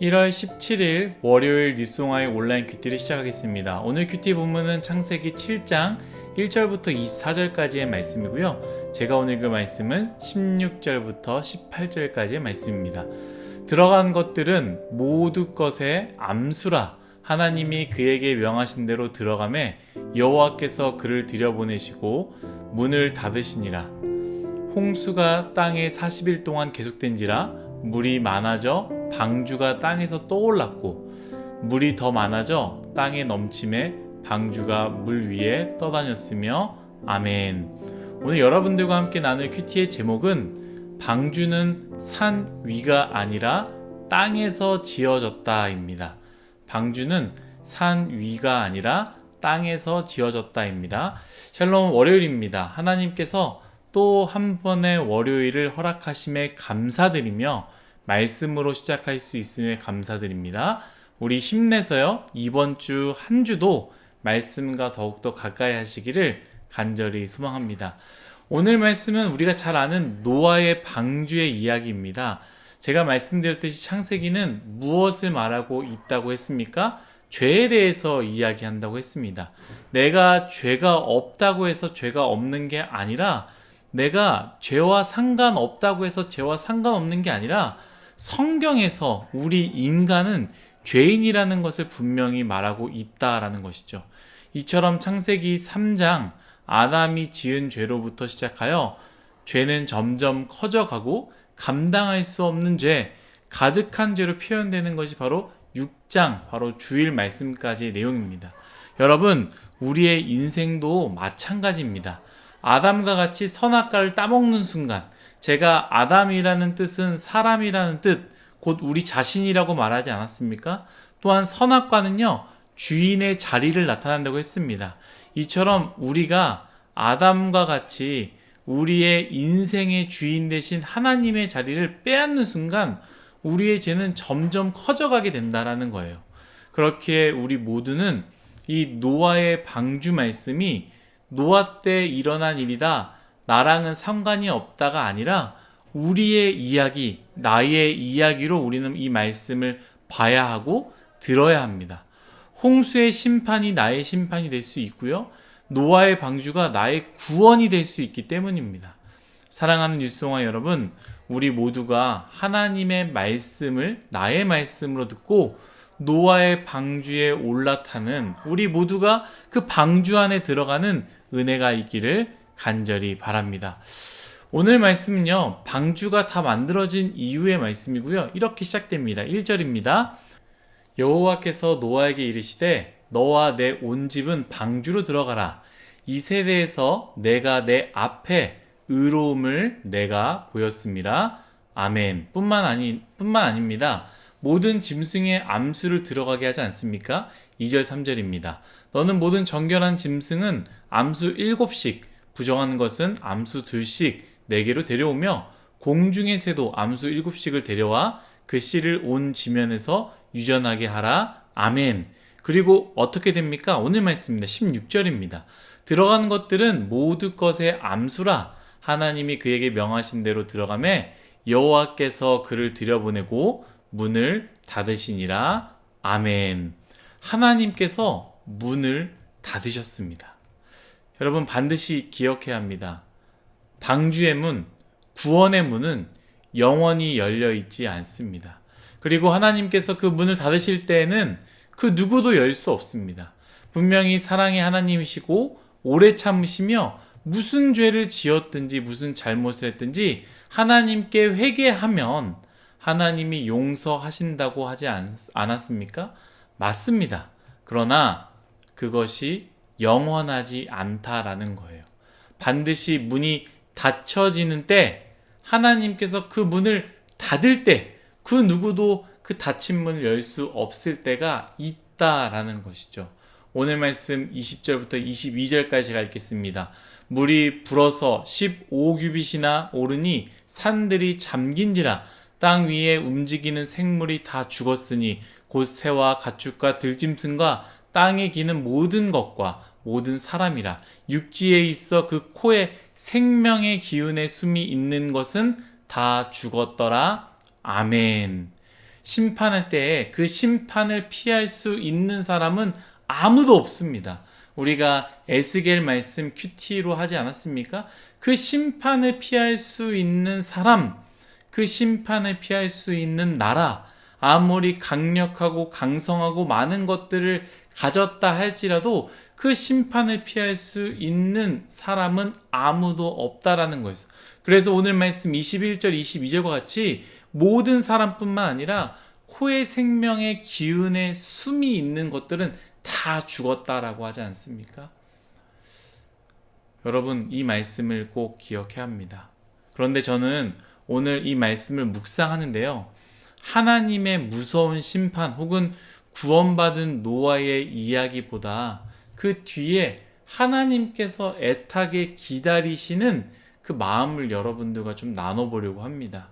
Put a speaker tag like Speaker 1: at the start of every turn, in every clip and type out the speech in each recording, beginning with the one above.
Speaker 1: 1월 17일 월요일 뉴스송아의 온라인 큐티를 시작하겠습니다. 오늘 큐티 본문은 창세기 7장 1절부터 24절까지의 말씀이고요. 제가 오늘 그 말씀은 16절부터 18절까지의 말씀입니다. 들어간 것들은 모두 것의 암수라 하나님이 그에게 명하신 대로 들어가매 여호와께서 그를 들여보내시고 문을 닫으시니라 홍수가 땅에 40일 동안 계속된지라 물이 많아져 방주가 땅에서 떠올랐고 물이 더 많아져 땅에 넘침에 방주가 물 위에 떠다녔으며 아멘. 오늘 여러분들과 함께 나눌 큐티의 제목은 방주는 산 위가 아니라 땅에서 지어졌다입니다. 방주는 산 위가 아니라 땅에서 지어졌다입니다. 샬롬 월요일입니다. 하나님께서 또 한 번의 월요일을 허락하심에 감사드리며 말씀으로 시작할 수 있음에 감사드립니다. 우리 힘내서요. 이번 주 한 주도 말씀과 더욱더 가까이 하시기를 간절히 소망합니다. 오늘 말씀은 우리가 잘 아는 노아의 방주의 이야기입니다. 제가 말씀드렸듯이 창세기는 무엇을 말하고 있다고 했습니까? 죄에 대해서 이야기한다고 했습니다. 내가 죄가 없다고 해서 죄가 없는 게 아니라 내가 죄와 상관없다고 해서 죄와 상관없는 게 아니라 성경에서 우리 인간은 죄인이라는 것을 분명히 말하고 있다라는 것이죠. 이처럼 창세기 3장 아담이 지은 죄로부터 시작하여 죄는 점점 커져가고 감당할 수 없는 죄, 가득한 죄로 표현되는 것이 바로 6장, 바로 주일 말씀까지의 내용입니다. 여러분, 우리의 인생도 마찬가지입니다. 아담과 같이 선악과를 따먹는 순간, 제가 아담이라는 뜻은 사람이라는 뜻, 곧 우리 자신이라고 말하지 않았습니까? 또한 선악과는요, 주인의 자리를 나타낸다고 했습니다. 이처럼 우리가 아담과 같이 우리의 인생의 주인 대신 하나님의 자리를 빼앗는 순간 우리의 죄는 점점 커져가게 된다라는 거예요. 그렇게 우리 모두는 이 노아의 방주 말씀이 노아 때 일어난 일이다. 나랑은 상관이 없다가 아니라 우리의 이야기, 나의 이야기로 우리는 이 말씀을 봐야 하고 들어야 합니다. 홍수의 심판이 나의 심판이 될 수 있고요. 노아의 방주가 나의 구원이 될 수 있기 때문입니다. 사랑하는 뉴스송아 여러분, 우리 모두가 하나님의 말씀을 나의 말씀으로 듣고 노아의 방주에 올라타는 우리 모두가 그 방주 안에 들어가는 은혜가 있기를 간절히 바랍니다. 오늘 말씀은요, 방주가 다 만들어진 이후의 말씀이고요. 이렇게 시작됩니다. 1절입니다. 여호와께서 노아에게 이르시되 너와 내 온 집은 방주로 들어가라. 이 세대에서 내가 내 앞에 의로움을 내가 보였습니다. 아멘. 뿐만 아니 뿐만 아닙니다. 모든 짐승의 암수를 들어가게 하지 않습니까? 2절 3절입니다. 너는 모든 정결한 짐승은 암수 7씩, 부정한 것은 암수 2씩 내게로 데려오며 공중의 새도 암수 7씩을 데려와 그 씨를 온 지면에서 유전하게 하라. 아멘. 그리고 어떻게 됩니까? 오늘 말씀입니다. 16절입니다. 들어간 것들은 모두 것의 암수라 하나님이 그에게 명하신 대로 들어가매 여호와께서 그를 들여보내고 문을 닫으시니라. 아멘. 하나님께서 문을 닫으셨습니다. 여러분 반드시 기억해야 합니다. 방주의 문, 구원의 문은 영원히 열려 있지 않습니다. 그리고 하나님께서 그 문을 닫으실 때에는 그 누구도 열 수 없습니다. 분명히 사랑의 하나님이시고 오래 참으시며 무슨 죄를 지었든지 무슨 잘못을 했든지 하나님께 회개하면 하나님이 용서하신다고 하지 않, 않았습니까? 맞습니다. 그러나 그것이 영원하지 않다라는 거예요. 반드시 문이 닫혀지는 때 하나님께서 그 문을 닫을 때 그 누구도 그 닫힌 문을 열 수 없을 때가 있다라는 것이죠. 오늘 말씀 20절부터 22절까지 제가 읽겠습니다. 물이 불어서 15규빗이나 오르니 산들이 잠긴지라 땅 위에 움직이는 생물이 다 죽었으니 곧 새와 가축과 들짐승과 땅에 기는 모든 것과 모든 사람이라 육지에 있어 그 코에 생명의 기운의 숨이 있는 것은 다 죽었더라. 아멘. 심판할 때에 그 심판을 피할 수 있는 사람은 아무도 없습니다. 우리가 에스겔 말씀 큐티로 하지 않았습니까? 그 심판을 피할 수 있는 사람, 그 심판을 피할 수 있는 나라, 아무리 강력하고 강성하고 많은 것들을 가졌다 할지라도 그 심판을 피할 수 있는 사람은 아무도 없다라는 거였어. 그래서 오늘 말씀 21절, 22절과 같이 모든 사람뿐만 아니라 코의 생명의 기운에 숨이 있는 것들은 다 죽었다라고 하지 않습니까? 여러분, 이 말씀을 꼭 기억해야 합니다. 그런데 저는 오늘 이 말씀을 묵상하는데요. 하나님의 무서운 심판 혹은 구원받은 노아의 이야기보다 그 뒤에 하나님께서 애타게 기다리시는 그 마음을 여러분들과 좀 나눠보려고 합니다.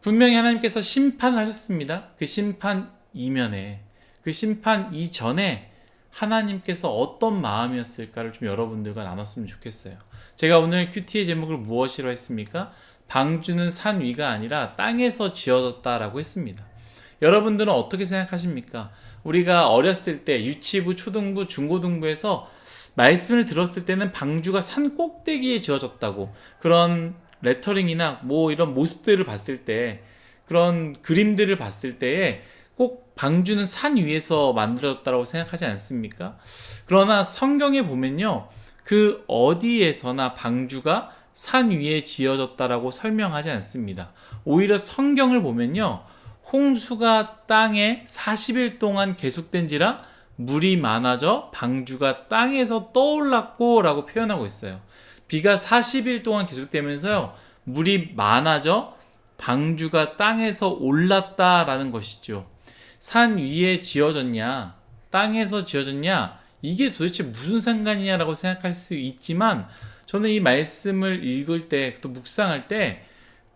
Speaker 1: 분명히 하나님께서 심판을 하셨습니다. 그 심판 이면에, 그 심판 이전에 하나님께서 어떤 마음이었을까를 좀 여러분들과 나눴으면 좋겠어요. 제가 오늘 큐티의 제목을 무엇이로 했습니까? 방주는 산 위가 아니라 땅에서 지어졌다라고 했습니다. 여러분들은 어떻게 생각하십니까? 우리가 어렸을 때 유치부, 초등부, 중고등부에서 말씀을 들었을 때는 방주가 산 꼭대기에 지어졌다고 그런 레터링이나 뭐 이런 모습들을 봤을 때 그런 그림들을 봤을 때에 꼭 방주는 산 위에서 만들어졌다고 생각하지 않습니까? 그러나 성경에 보면요. 그 어디에서나 방주가 산 위에 지어졌다라고 설명하지 않습니다. 오히려 성경을 보면요. 홍수가 땅에 40일 동안 계속된지라 물이 많아져 방주가 땅에서 떠올랐고 라고 표현하고 있어요. 비가 40일 동안 계속되면서요. 물이 많아져 방주가 땅에서 올랐다라는 것이죠. 산 위에 지어졌냐, 땅에서 지어졌냐, 이게 도대체 무슨 상관이냐라고 생각할 수 있지만 저는 이 말씀을 읽을 때 또 묵상할 때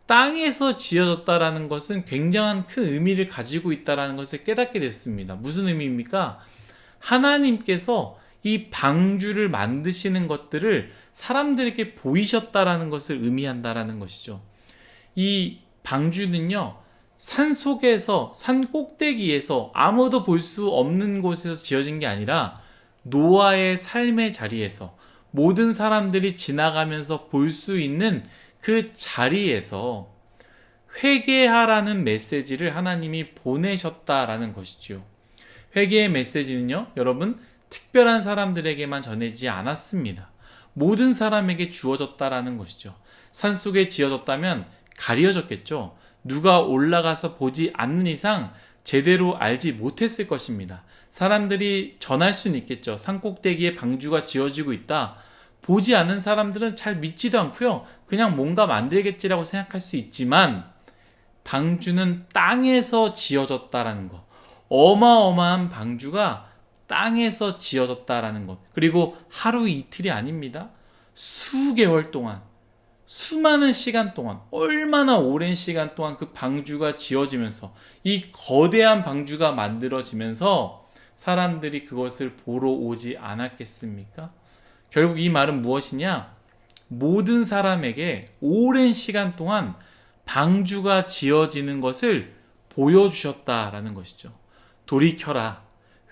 Speaker 1: 땅에서 지어졌다라는 것은 굉장한 큰 의미를 가지고 있다라는 것을 깨닫게 됐습니다. 무슨 의미입니까? 하나님께서 이 방주를 만드시는 것들을 사람들에게 보이셨다라는 것을 의미한다라는 것이죠. 이 방주는요, 산 속에서, 산 꼭대기에서 아무도 볼 수 없는 곳에서 지어진 게 아니라 노아의 삶의 자리에서 모든 사람들이 지나가면서 볼 수 있는 그 자리에서 회개하라는 메시지를 하나님이 보내셨다라는 것이지요. 회개의 메시지는요, 여러분, 특별한 사람들에게만 전해지지 않았습니다. 모든 사람에게 주어졌다라는 것이죠. 산 속에 지어졌다면 가려졌겠죠. 누가 올라가서 보지 않는 이상 제대로 알지 못했을 것입니다. 사람들이 전할 수는 있겠죠. 산 꼭대기에 방주가 지어지고 있다. 보지 않는 사람들은 잘 믿지도 않고요. 그냥 뭔가 만들겠지라고 생각할 수 있지만 방주는 땅에서 지어졌다라는 것. 어마어마한 방주가 땅에서 지어졌다라는 것. 그리고 하루 이틀이 아닙니다. 수개월 동안, 수많은 시간 동안, 얼마나 오랜 시간 동안 그 방주가 지어지면서 이 거대한 방주가 만들어지면서 사람들이 그것을 보러 오지 않았겠습니까? 결국 이 말은 무엇이냐? 모든 사람에게 오랜 시간 동안 방주가 지어지는 것을 보여주셨다라는 것이죠. 돌이켜라,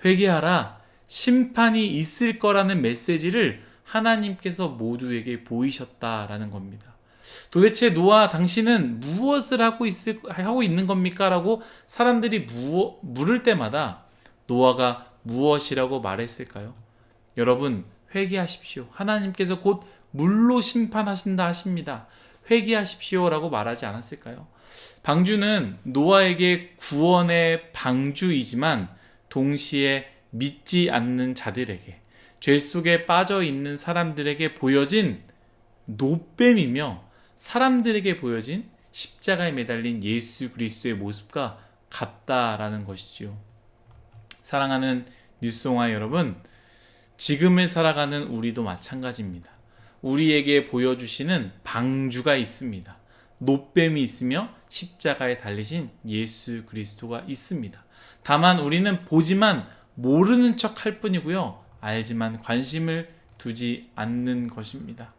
Speaker 1: 회개하라, 심판이 있을 거라는 메시지를 하나님께서 모두에게 보이셨다라는 겁니다. 도대체 노아 당신은 무엇을 하고 있을 하고 있는 겁니까? 라고 사람들이 무, 물을 때마다 노아가 무엇이라고 말했을까요? 여러분 회개하십시오. 하나님께서 곧 물로 심판하신다 하십니다. 회개하십시오라고 말하지 않았을까요? 방주는 노아에게 구원의 방주이지만 동시에 믿지 않는 자들에게 죄 속에 빠져 있는 사람들에게 보여진 노뱀이며 사람들에게 보여진 십자가에 매달린 예수 그리스도의 모습과 같다라는 것이지요. 사랑하는 뉴스홍아 여러분, 지금을 살아가는 우리도 마찬가지입니다. 우리에게 보여주시는 방주가 있습니다. 노뱀이 있으며 십자가에 달리신 예수 그리스도가 있습니다. 다만 우리는 보지만 모르는 척 할 뿐이고요. 알지만 관심을 두지 않는 것입니다.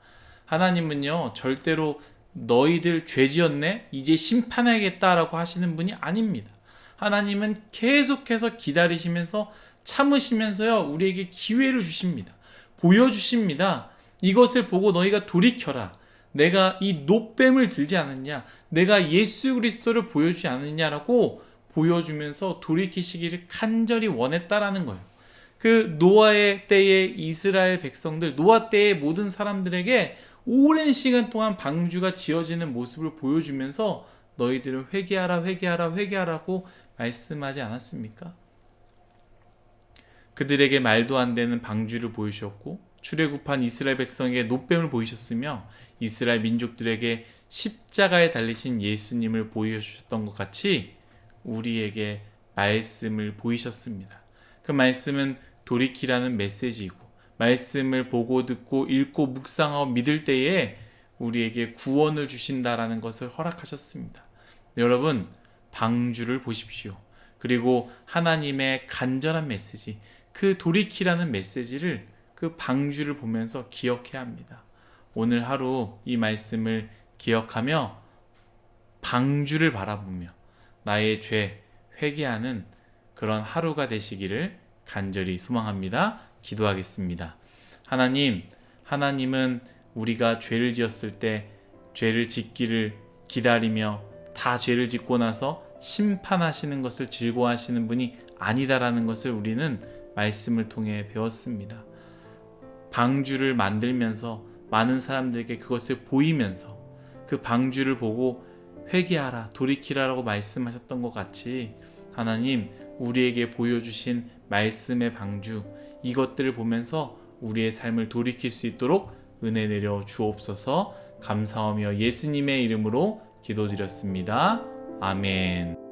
Speaker 1: 하나님은요, 절대로 너희들 죄 지었네? 이제 심판하겠다라고 하시는 분이 아닙니다. 하나님은 계속해서 기다리시면서 참으시면서요, 우리에게 기회를 주십니다. 보여주십니다. 이것을 보고 너희가 돌이켜라. 내가 이 노뱀을 들지 않았냐? 내가 예수 그리스도를 보여주지 않느냐라고 보여주면서 돌이키시기를 간절히 원했다라는 거예요. 그 노아의 때의 이스라엘 백성들, 노아 때의 모든 사람들에게 오랜 시간 동안 방주가 지어지는 모습을 보여주면서 너희들은 회개하라, 회개하라, 회개하라고 말씀하지 않았습니까? 그들에게 말도 안 되는 방주를 보이셨고 출애굽한 이스라엘 백성에게 노뱀을 보이셨으며 이스라엘 민족들에게 십자가에 달리신 예수님을 보여주셨던 것 같이 우리에게 말씀을 보이셨습니다. 그 말씀은 돌이키라는 메시지이고 말씀을 보고 듣고 읽고 묵상하고 믿을 때에 우리에게 구원을 주신다라는 것을 허락하셨습니다. 여러분 방주를 보십시오. 그리고 하나님의 간절한 메시지, 그 돌이키라는 메시지를 그 방주를 보면서 기억해야 합니다. 오늘 하루 이 말씀을 기억하며 방주를 바라보며 나의 죄 회개하는 그런 하루가 되시기를 간절히 소망합니다. 기도하겠습니다. 하나님, 하나님은 우리가 죄를 지었을 때 죄를 짓기를 기다리며 다 죄를 짓고 나서 심판하시는 것을 즐거워하시는 분이 아니다라는 것을 우리는 말씀을 통해 배웠습니다. 방주를 만들면서 많은 사람들에게 그것을 보이면서 그 방주를 보고 회개하라, 돌이키라라고 말씀하셨던 것 같이 하나님 우리에게 보여주신 말씀의 방주 이것들을 보면서 우리의 삶을 돌이킬 수 있도록 은혜 내려 주옵소서 감사하며 예수님의 이름으로 기도드렸습니다. 아멘.